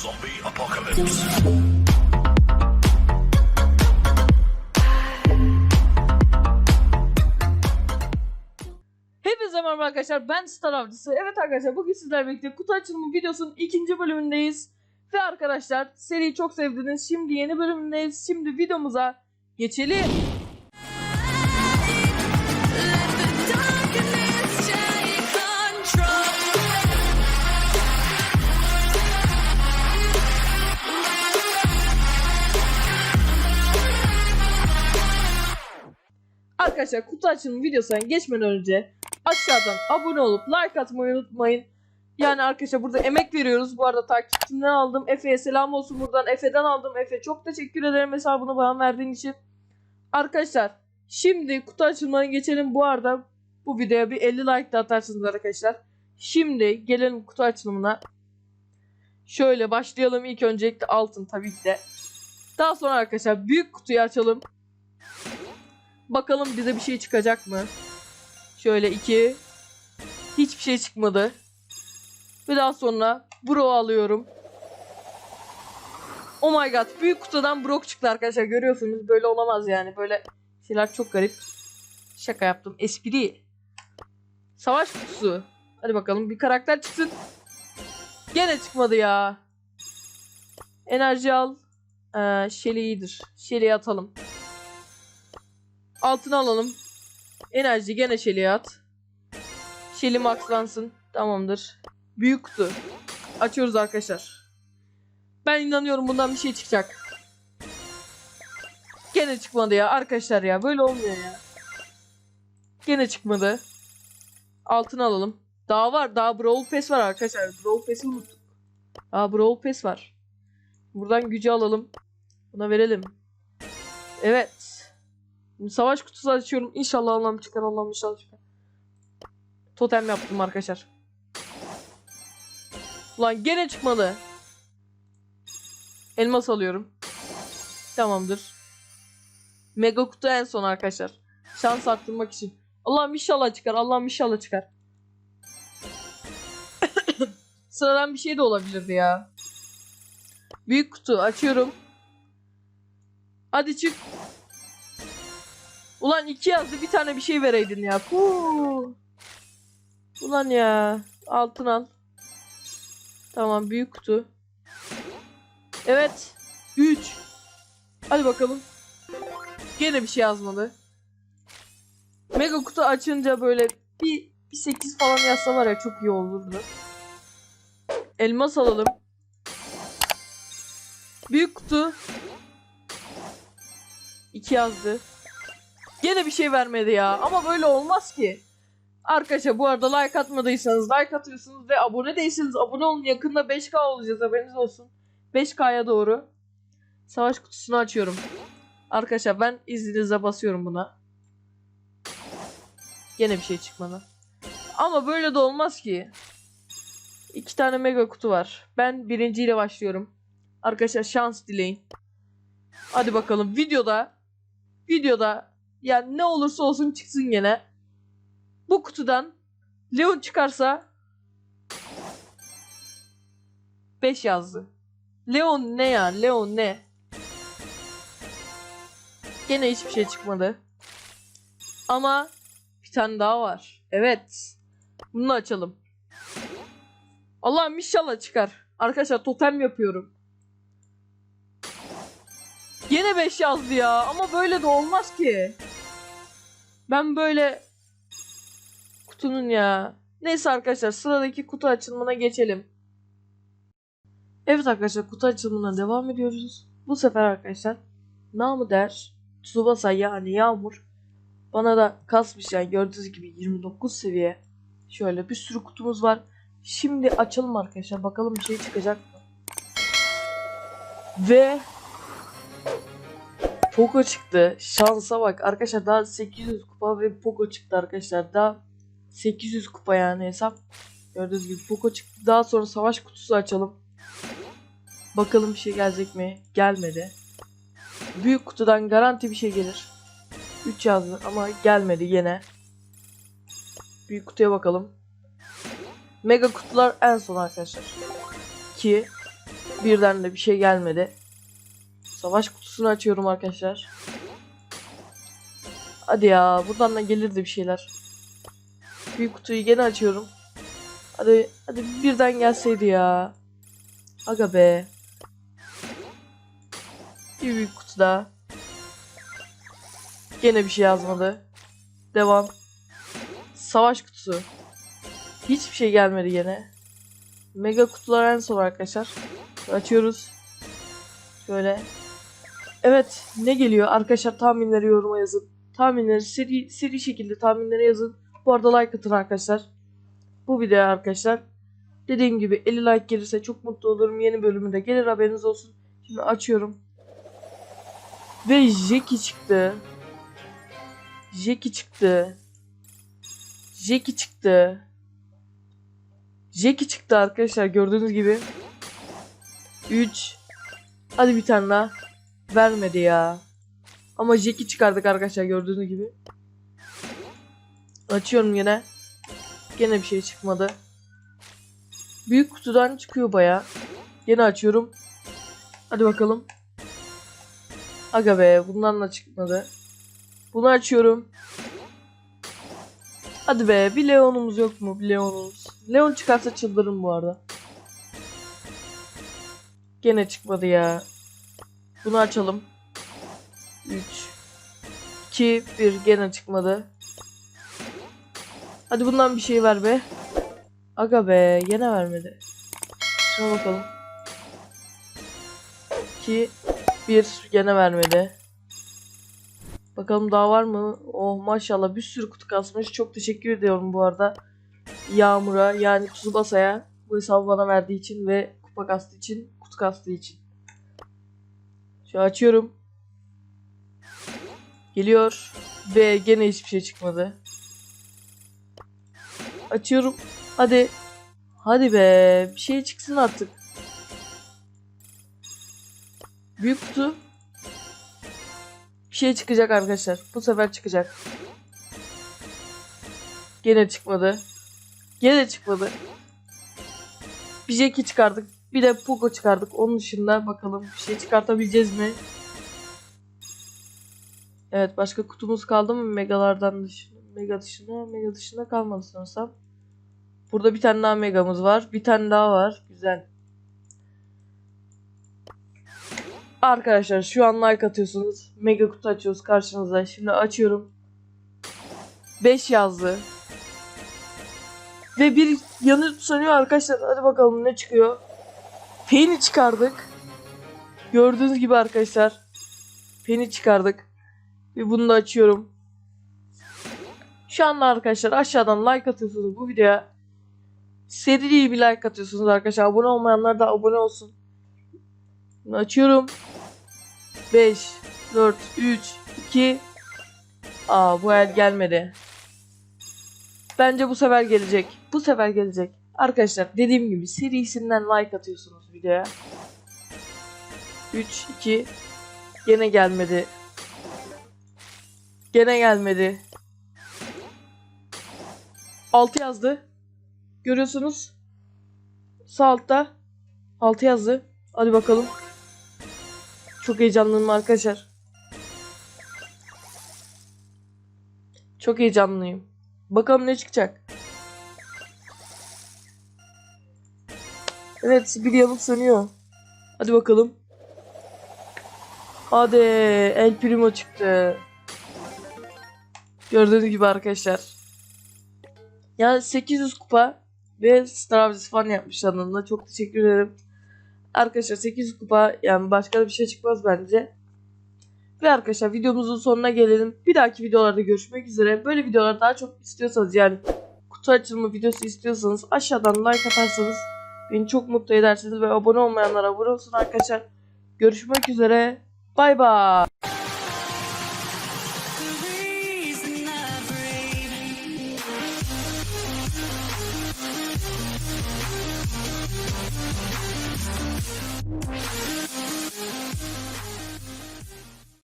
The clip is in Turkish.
Zombie apocalypse. Hepinize merhaba arkadaşlar ben Star Avcısı. Evet arkadaşlar bugün sizlerle birlikte kutu açılımı videosunun ikinci bölümündeyiz. Ve arkadaşlar seriyi çok sevdiniz. Şimdi yeni bölümündeyiz. Şimdi videomuza geçelim. Arkadaşlar kutu açılımı videosuna geçmeden önce aşağıdan abone olup like atmayı unutmayın. Yani arkadaşlar burada emek veriyoruz. Bu arada takipçimden aldım. Efe'ye selam olsun buradan. Efe'den aldım. Efe çok teşekkür ederim hesabını bana verdiğin için. Arkadaşlar şimdi kutu açılımına geçelim. Bu arada bu videoya bir 50 like da atarsınız arkadaşlar. Şimdi gelelim kutu açılımına. Şöyle başlayalım. İlk öncelikle altın tabii ki de. Daha sonra arkadaşlar büyük kutuyu açalım. Bakalım bize bir şey çıkacak mı? Şöyle iki. Hiçbir şey çıkmadı. Ve daha sonra Bro alıyorum. Oh my god. Büyük kutudan Brock çıktı arkadaşlar. Görüyorsunuz. Böyle olamaz yani. Böyle şeyler çok garip. Şaka yaptım. Espri. Savaş kutusu. Hadi bakalım bir karakter çıksın. Gene çıkmadı ya. Enerji al. Ee, Shelly iyidir. Atalım. Altına alalım. Enerji gene Shelly'e at. Shelly maxlansın. Tamamdır. Büyük kutu. Açıyoruz arkadaşlar. Ben inanıyorum bundan bir şey çıkacak. Gene çıkmadı ya arkadaşlar ya. Böyle olmuyor ya. Gene çıkmadı. Altına alalım. Daha var. Daha Brawl Pass var arkadaşlar. Brawl Pass'i unuttuk. Daha Brawl Pass var. Buradan gücü alalım. Buna verelim. Evet. Savaş kutusu açıyorum. İnşallah Allah'ım çıkar. Allah'ım inşallah çıkar. Totem yaptım arkadaşlar. Ulan gene çıkmadı. Elmas alıyorum. Tamamdır. Mega kutu en son arkadaşlar. Şans arttırmak için. Allah'ım inşallah çıkar. Allah'ım inşallah çıkar. Sıradan bir şey de olabilirdi ya. Büyük kutu açıyorum. Hadi çık. Ulan iki yazdı bir tane bir şey vereydin ya. Huu. Ulan ya. Altın al. Tamam büyük kutu. Evet. 3. Hadi bakalım. Gene bir şey yazmadı. Mega kutu açınca böyle bir, bir 8 falan yazsa var ya çok iyi olurdu. Elmas alalım. Büyük kutu. 2 yazdı. Gene bir şey vermedi ya. Ama böyle olmaz ki. Arkadaşlar bu arada like atmadıysanız like atıyorsunuz ve abone değilseniz abone olun. Yakında 5K olacağız haberiniz olsun. 5K'ya doğru. Savaş kutusunu açıyorum. Arkadaşlar ben izninizle basıyorum buna. Gene bir şey çıkmadı. Ama böyle de olmaz ki. İki tane mega kutu var. Ben birinciyle başlıyorum. Arkadaşlar şans dileyin. Hadi bakalım videoda videoda yani ne olursa olsun çıksın gene. Bu kutudan Leon çıkarsa 5 yazdı. Leon ne ya? Leon ne? Gene hiçbir şey çıkmadı. Ama bir tane daha var. Evet. Bunu açalım. Allah'ım inşallah çıkar. Arkadaşlar totem yapıyorum. Yine 5 yazdı ya. Ama böyle de olmaz ki. Ben böyle kutunun ya. Neyse arkadaşlar sıradaki kutu açılımına geçelim. Evet arkadaşlar kutu açılımına devam ediyoruz. Bu sefer arkadaşlar namı der Tsubasa yani Yağmur bana da kasmış yani gördüğünüz gibi 29 seviye. Şöyle bir sürü kutumuz var. Şimdi açalım arkadaşlar bakalım bir şey çıkacak mı? Ve Poco çıktı. Şansa bak. Arkadaşlar daha 800 kupa ve Poco çıktı arkadaşlar. Daha 800 kupa yani hesap. Gördüğünüz gibi Poco çıktı. Daha sonra savaş kutusu açalım. Bakalım bir şey gelecek mi? Gelmedi. Büyük kutudan garanti bir şey gelir. 3 yazdı ama gelmedi yine. Büyük kutuya bakalım. Mega kutular en son arkadaşlar. 2 Birden de bir şey gelmedi. Savaş kutusunu açıyorum arkadaşlar. Hadi ya buradan da gelirdi bir şeyler. Büyük kutuyu gene açıyorum. Hadi hadi birden gelseydi ya. Aga be. Bir büyük kutu daha. Gene bir şey yazmadı. Devam. Savaş kutusu. Hiçbir şey gelmedi gene. Mega kutular en son arkadaşlar. Açıyoruz. Şöyle. Evet ne geliyor? Arkadaşlar tahminleri yoruma yazın. Tahminleri seri, seri şekilde tahminleri yazın. Bu arada like atın arkadaşlar. Bu videoya arkadaşlar. Dediğim gibi 50 like gelirse çok mutlu olurum. Yeni bölümü de gelir haberiniz olsun. Şimdi açıyorum. Ve Jackie çıktı. Jackie çıktı. Jackie çıktı. Jackie çıktı arkadaşlar gördüğünüz gibi. 3 Hadi bir tane daha. Vermedi ya. Ama Jackie çıkardık arkadaşlar gördüğünüz gibi. Açıyorum yine. Gene bir şey çıkmadı. Büyük kutudan çıkıyor baya. Yine açıyorum. Hadi bakalım. Aga be bundan da çıkmadı. Bunu açıyorum. Hadi be bir Leon'umuz yok mu? Bir Leon'umuz. Leon çıkarsa çıldırırım bu arada. Gene çıkmadı ya. Bunu açalım. 3 2 1 gene çıkmadı. Hadi bundan bir şey ver be. Aga be gene vermedi. Şuna bakalım. 2 1 gene vermedi. Bakalım daha var mı? Oh maşallah bir sürü kutu kasmış. Çok teşekkür ediyorum bu arada. Yağmur'a yani Tsubasa'ya bu hesabı bana verdiği için ve kupa kastığı için, kutu kastığı için. Şu açıyorum. Geliyor ve gene hiçbir şey çıkmadı. Açıyorum. Hadi. Hadi be. Bir şey çıksın artık. Büyük kutu. Bir şey çıkacak arkadaşlar. Bu sefer çıkacak. Gene çıkmadı. Gene çıkmadı. Bir Jackie çıkardık. Bir de Poco çıkardık. Onun dışında bakalım bir şey çıkartabileceğiz mi? Evet başka kutumuz kaldı mı megalardan dışında? Mega dışında, mega dışında kalmadı sanırsam. Burada bir tane daha megamız var. Bir tane daha var. Güzel. Arkadaşlar şu an like atıyorsunuz. Mega kutu açıyoruz karşınıza. Şimdi açıyorum. 5 yazdı. Ve bir yanı sanıyor arkadaşlar. Hadi bakalım ne çıkıyor. Penny çıkardık. Gördüğünüz gibi arkadaşlar. Penny çıkardık. Ve bunu da açıyorum. Şu anda arkadaşlar aşağıdan like atıyorsunuz bu videoya. Serili bir like atıyorsunuz arkadaşlar. Abone olmayanlar da abone olsun. Bunu açıyorum. 5, 4, 3, 2. Aa bu el gelmedi. Bence bu sefer gelecek. Bu sefer gelecek. Arkadaşlar dediğim gibi serisinden like atıyorsunuz videoya. 3, 2. Gene gelmedi. Gene gelmedi. 6 yazdı. Görüyorsunuz. Sağ altta 6 yazdı. Hadi bakalım. Çok heyecanlıyım arkadaşlar. Çok heyecanlıyım. Bakalım ne çıkacak. Evet bir yanıp sönüyor. Hadi bakalım. Hadi El Primo çıktı. Gördüğünüz gibi arkadaşlar. Yani 800 kupa ve Stravlis falan yapmış yanında. Çok teşekkür ederim. Arkadaşlar 800 kupa yani başka da bir şey çıkmaz bence. Ve arkadaşlar videomuzun sonuna gelelim. Bir dahaki videolarda görüşmek üzere. Böyle videolar daha çok istiyorsanız yani kutu açılımı videosu istiyorsanız aşağıdan like atarsanız beni çok mutlu edersiniz ve abone olmayanlar abone olsun arkadaşlar. Görüşmek üzere. Bay bay.